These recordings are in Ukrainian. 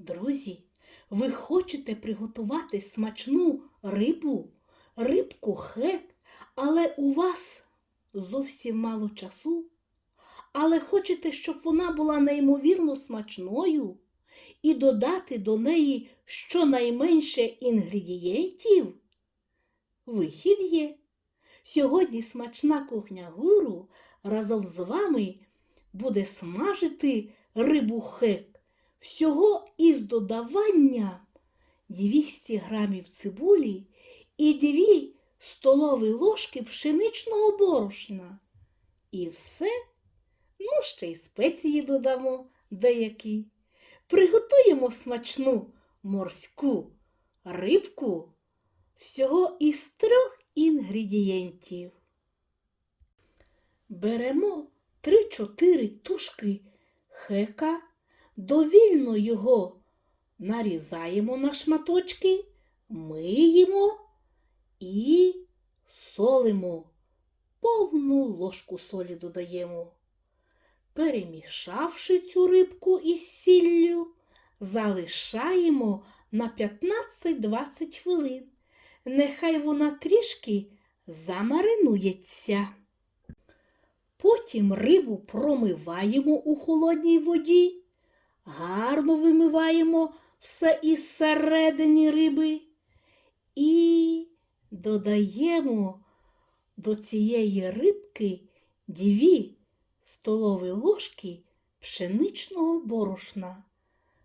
Друзі, ви хочете приготувати смачну рибу, рибку хек, але у вас зовсім мало часу, але хочете, щоб вона була неймовірно смачною і додати до неї щонайменше інгредієнтів? Вихід є. Сьогодні смачна кухня гуру разом з вами буде смажити рибу хек всього із додаванням 200 грамів цибулі і 2 столові ложки пшеничного борошна. І все, ну ще й спеції додамо деякі. Приготуємо смачну морську рибку всього із трьох інгредієнтів. Беремо 3-4 тушки хека, довільно його нарізаємо на шматочки, миємо і солимо. Повну ложку солі додаємо. Перемішавши цю рибку із сіллю, залишаємо на 15-20 хвилин. Нехай вона трішки замаринується. Потім рибу промиваємо у холодній воді, гарно вимиваємо все із середини риби і додаємо до цієї рибки дві столові ложки пшеничного борошна.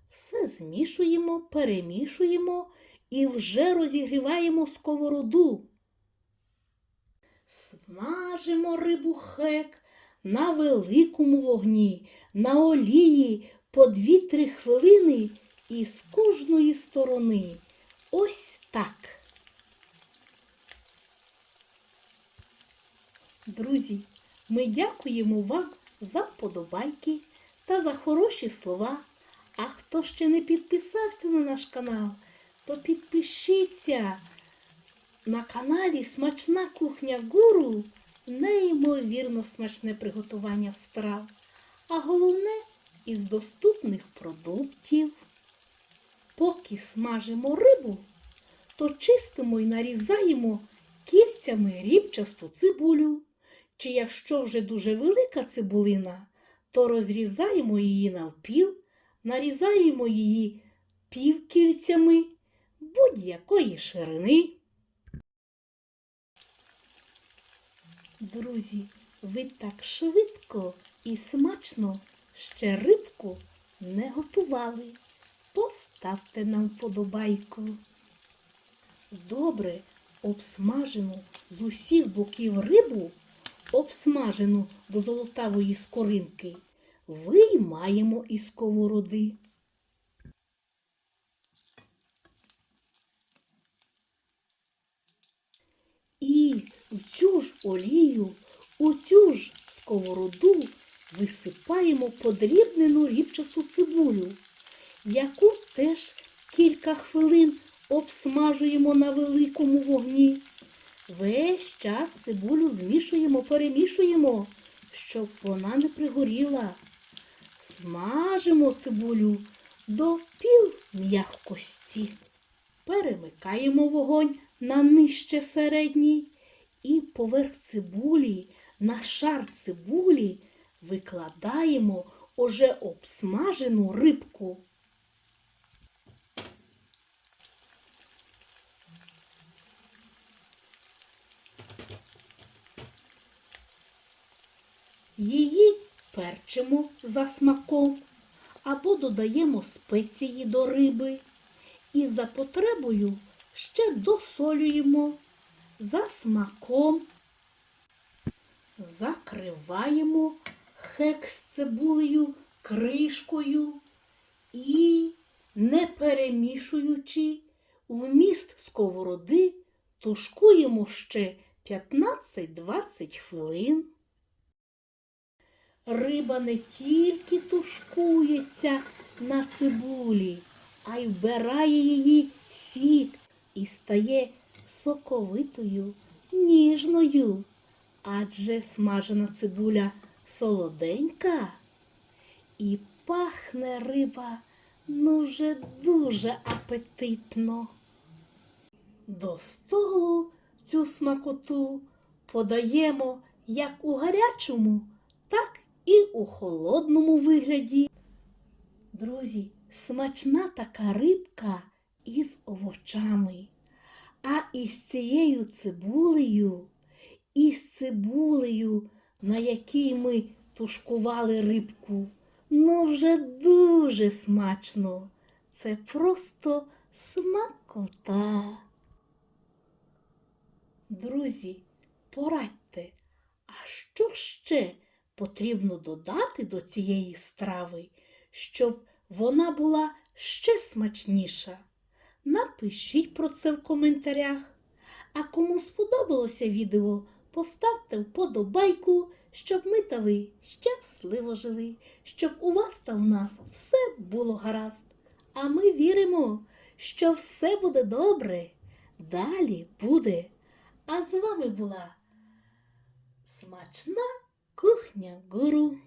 Все змішуємо, перемішуємо і вже розігріваємо сковороду. Смажимо рибу хек на великому вогні, на олії по 2-3 хвилини і з кожної сторони. Ось так. Друзі, ми дякуємо вам за вподобайки та за хороші слова. А хто ще не підписався на наш канал, то підпишіться. На каналі Смачна кухня гуру неймовірно смачне приготування страв, а головне із доступних продуктів. Поки смажимо рибу, то чистимо і нарізаємо кільцями рібчасту цибулю. Чи якщо вже дуже велика цибулина, то розрізаємо її навпіл, нарізаємо її півкільцями будь-якої ширини. Друзі, ви так швидко і смачно ще рибку не готували. Поставте нам вподобайку. Добре обсмажену з усіх боків рибу, обсмажену до золотавої скоринки, виймаємо із сковороди. І в цю ж олію, у цю ж сковороду висипаємо подрібнену рібчасту цибулю, яку теж кілька хвилин обсмажуємо на великому вогні. Весь час цибулю змішуємо, перемішуємо, щоб вона не пригоріла. Смажимо цибулю до півм'якості. Перемикаємо вогонь на нижче середній і поверх цибулі, на шар цибулі викладаємо уже обсмажену рибку. Її перчимо за смаком або додаємо спеції до риби і за потребою ще досолюємо за смаком, закриваємо хек з цибулею кришкою і, не перемішуючи, вміст сковороди тушкуємо ще 15-20 хвилин. Риба не тільки тушкується на цибулі, а й вбирає її сік і стає соковитою, ніжною. Адже смажена цибуля солоденька і пахне риба ну вже дуже апетитно. До столу цю смакоту подаємо як у гарячому, так і у холодному вигляді. Друзі, смачна така рибка із овочами, а із цією цибулею, із цибулею, на якій ми тушкували рибку, ну вже дуже смачно. Це просто смакота. Друзі, порадьте, а що ще потрібно додати до цієї страви, щоб вона була ще смачніша? Напишіть про це в коментарях. А кому сподобалося відео, поставте вподобайку, щоб ми та ви щасливо жили, щоб у вас та у нас все було гаразд. А ми віримо, що все буде добре. Далі буде. А з вами була смачна кухня гуру.